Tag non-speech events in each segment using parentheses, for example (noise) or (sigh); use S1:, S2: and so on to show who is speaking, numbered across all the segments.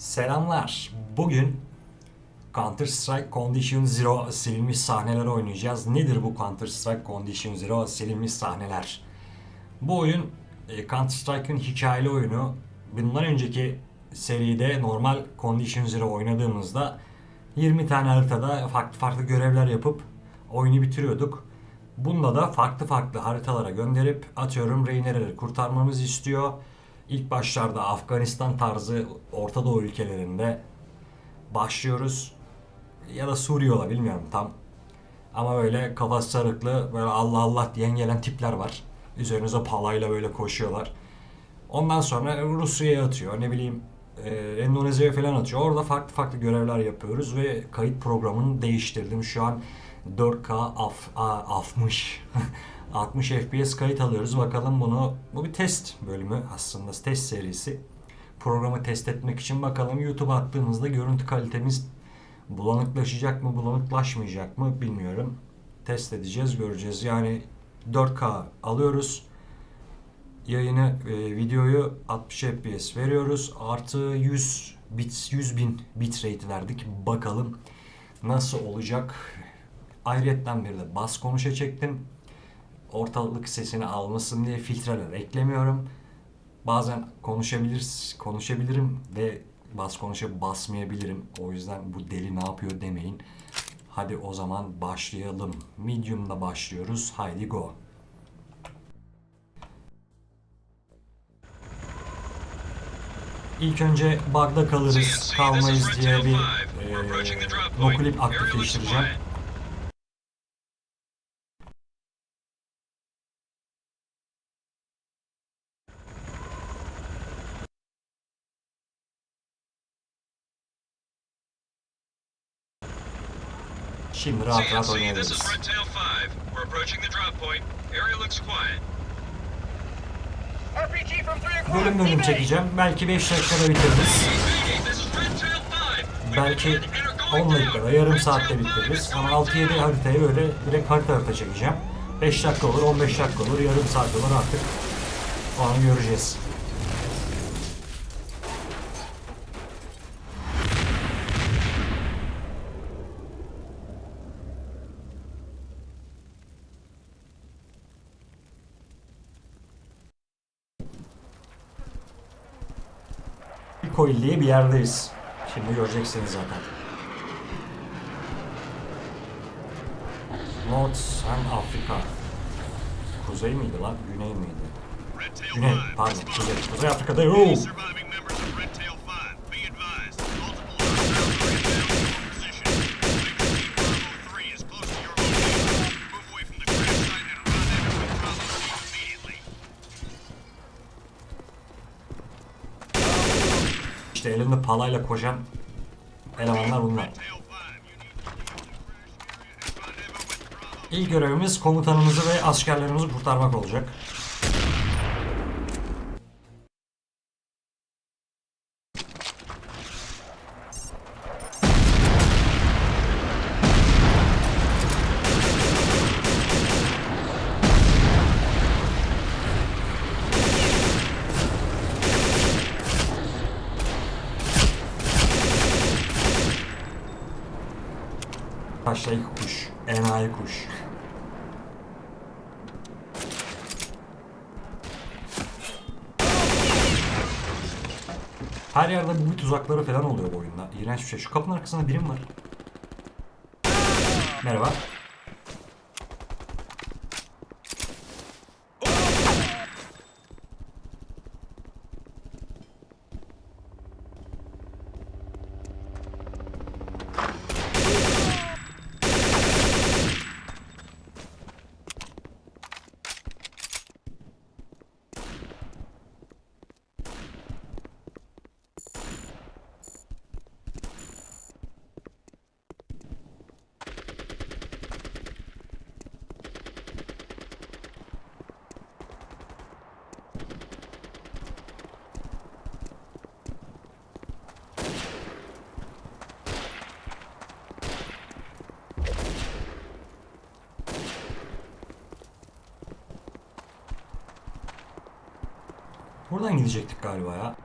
S1: Selamlar. Bugün Counter Strike Condition Zero silinmiş sahneler oynayacağız. Nedir bu Counter Strike Condition Zero silinmiş sahneler? Bu oyun e, Counter Strike'ın hikayeli oyunu. Bundan önceki seride normal Condition Zero oynadığımızda 20 tane haritada farklı farklı görevler yapıp oyunu bitiriyorduk. Bunda da farklı farklı haritalara gönderip atıyorum Reyneleri kurtarmamızı istiyor. İlk başlarda Afganistan tarzı Orta Doğu ülkelerinde başlıyoruz. Ya da Suriye ola bilmiyorum tam. Ama böyle kafası sarıklı böyle Allah Allah diyen gelen tipler var. Üzerinize palayla böyle koşuyorlar. Ondan sonra Rusya'ya atıyor ne bileyim e, Endonezya'ya falan atıyor. Orada farklı farklı görevler yapıyoruz ve kayıt programını değiştirdim. Şu an 4K af, a, afmış. (laughs) 60 FPS kayıt alıyoruz. Bakalım bunu bu bir test bölümü aslında test serisi. Programı test etmek için bakalım YouTube'a attığımızda görüntü kalitemiz bulanıklaşacak mı, bulanıklaşmayacak mı bilmiyorum. Test edeceğiz, göreceğiz. Yani 4K alıyoruz yayını e, videoyu 60 FPS veriyoruz. Artı 100 bit 100 bin bitrate verdik. Bakalım nasıl olacak. Ayrıyetten bir de bas konuşa çektim. Ortalık sesini almasın diye filtreler eklemiyorum. Bazen konuşabilir konuşabilirim ve bas konuşa basmayabilirim. O yüzden bu deli ne yapıyor demeyin. Hadi o zaman başlayalım. Medium'da başlıyoruz. Haydi go. İlk önce bug'da kalırız, kalmayız diye bir e, noklip aktifleştireceğim. Şimdi rahat rahat
S2: CNC, this is
S1: oynayabiliriz.
S2: Red Tail 5. We're approaching the drop point. Area looks quiet.
S3: RPG from 3 o'clock.
S1: Bölüm bölüm çekeceğim. Belki 5 dakikada bitiririz.
S2: Hey, this is Red Tail 5. We
S1: Belki
S2: begin and are
S1: 10
S2: going
S1: dakikada, yarım saatte
S2: Tail 5
S1: bitiririz. Ama
S2: going
S1: 6-7
S2: down.
S1: haritayı böyle direkt harita harita çekeceğim. 5 dakika olur, 15 dakika olur, yarım saat olur artık. O an göreceğiz. Koil diye bir yerdeyiz. Şimdi göreceksiniz zaten. North and Afrika. Kuzey miydi lan? Güney miydi? Güney,
S2: 5.
S1: pardon. Kuzey. Kuzey Afrika'da yok. Elinde palayla koşan elemanlar bunlar.
S2: Tail 5, you need to leave the crash area and rendezvous with Bravo
S1: İlk görevimiz komutanımızı ve askerlerimizi kurtarmak olacak. Başlayık kuş, enayi kuş. Her yerde bu tuzakları falan oluyor bu oyunda. İğrenç bir şey. Şu kapının arkasında birim var. Merhaba. Buradan gidecektik galiba ya.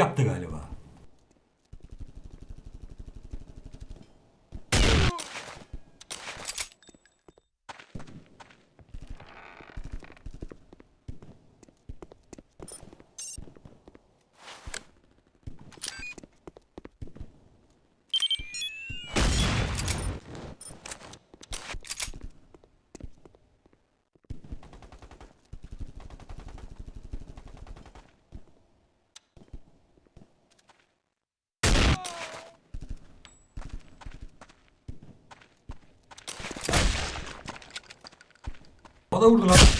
S1: Yaptı galiba. O da vurdu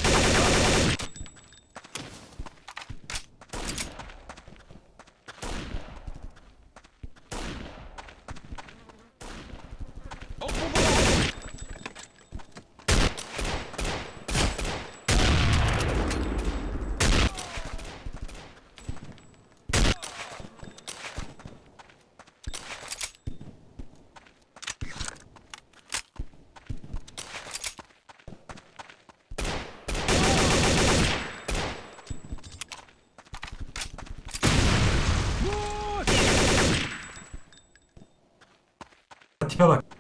S1: Tipe bak.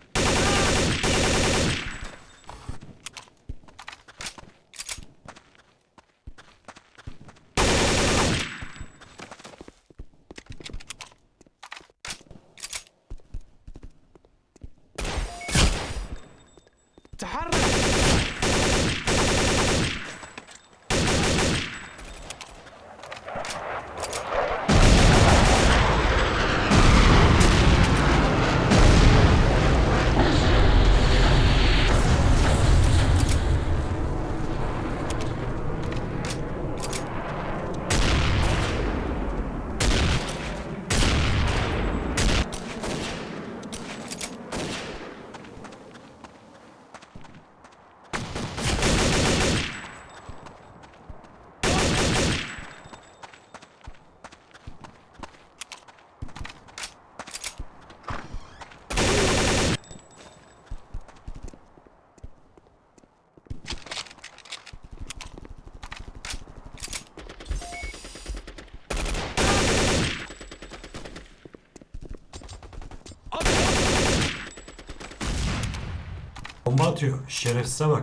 S1: Atıyor. Şerefsize bak.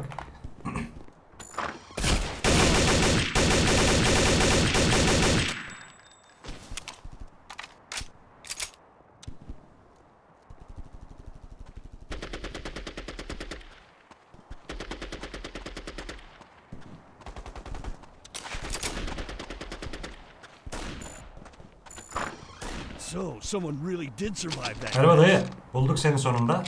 S3: So, someone really did survive that.
S1: Merhaba dayı. Bulduk seni sonunda.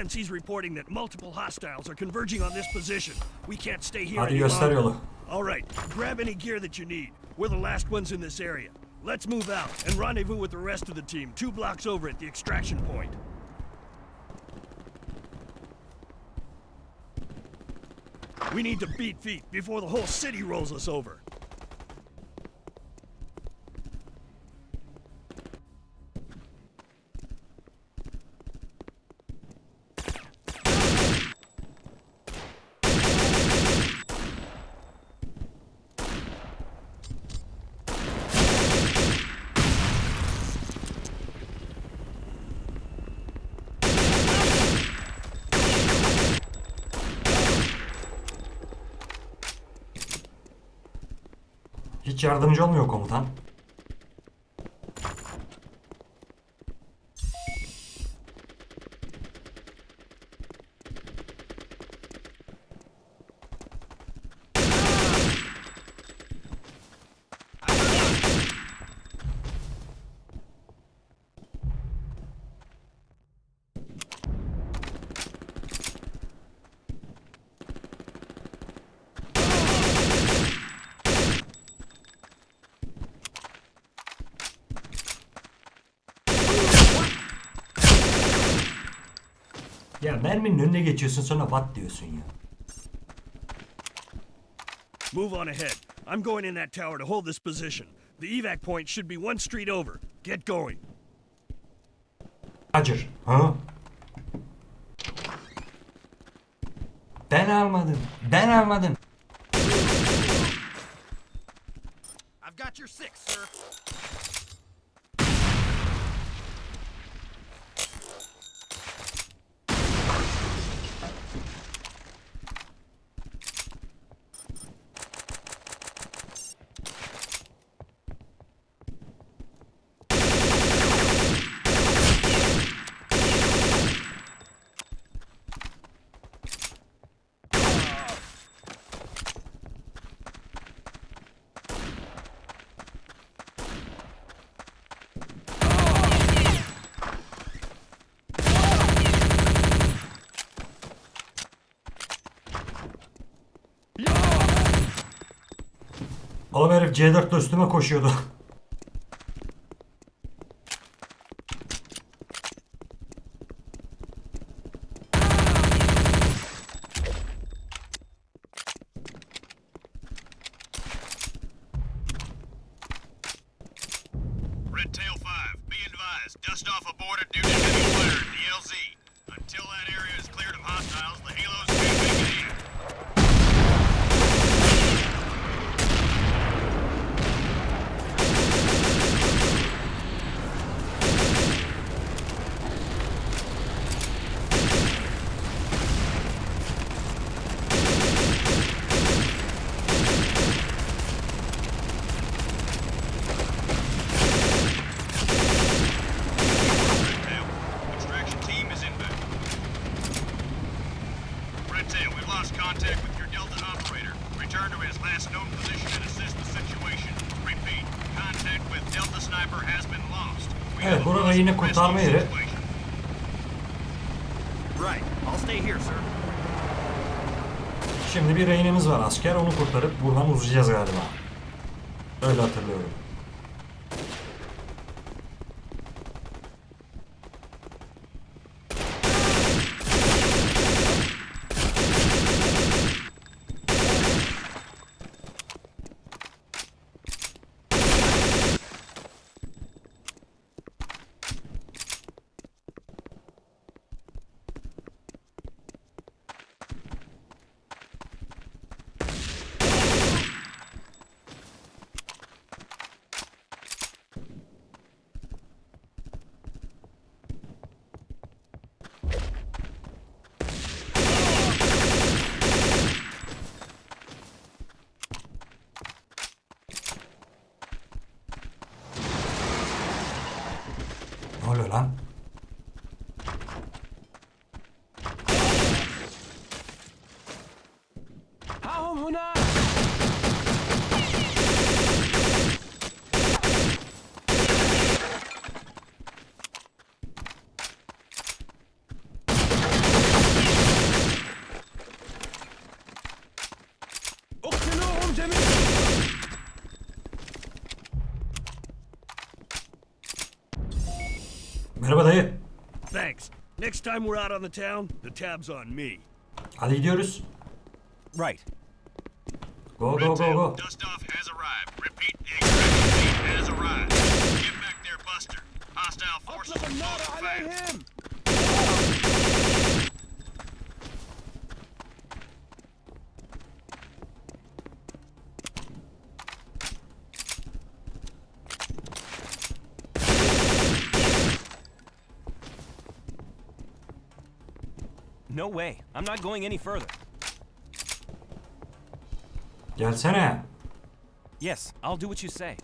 S3: Shit. CNC's reporting that multiple hostiles are converging on this position. We can't stay here
S1: Hadi
S3: any longer. All right, grab any gear that you need. We're the last ones in this area. Let's move out and rendezvous with the rest of the team two blocks over at the extraction point. We need to beat feet before the whole city rolls us over.
S1: Hiç yardımcı olmuyor komutan. Merminin önüne geçiyorsun sonra what diyorsun ya.
S3: Move on ahead. I'm going in that tower to hold this position. The evac point should be one street over. Get going.
S1: Roger. Ha? Ben almadım. Ben almadım. I've got your six, sir.
S3: Oğlum herif C4'le üstüme koşuyordu. Evet, burada yine kurtarma yeri. Şimdi bir rehinemiz var asker. Onu kurtarıp buradan uzayacağız galiba. Öyle hatırlıyorum. Ne oluyor Merhaba dayı.
S1: Thanks. Next time we're out on the town, the tab's on me.
S3: Hadi gidiyoruz.
S4: Right.
S3: Go go go go.
S5: Dust off has arrived. Repeat, the extraction has arrived. Get back there, Buster. Hostile forces.
S4: Him. No way. I'm not going any further.
S3: Gelsene.
S4: Yes, I'll do what you say.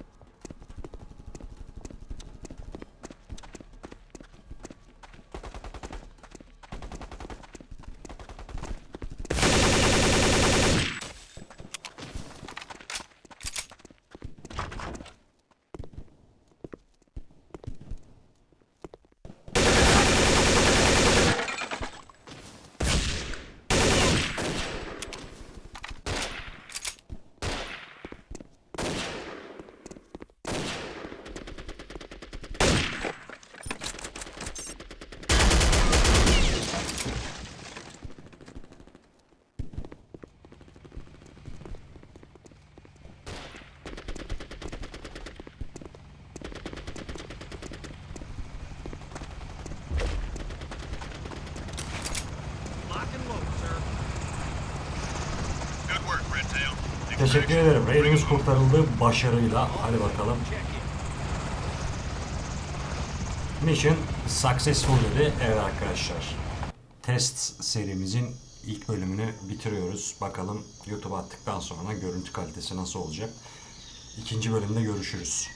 S1: Teşekkür ederim. Raidimiz kurtarıldı başarıyla. Hadi bakalım. Mission successful dedi. Evet arkadaşlar. Test serimizin ilk bölümünü bitiriyoruz. Bakalım YouTube'a attıktan sonra görüntü kalitesi nasıl olacak. İkinci bölümde görüşürüz.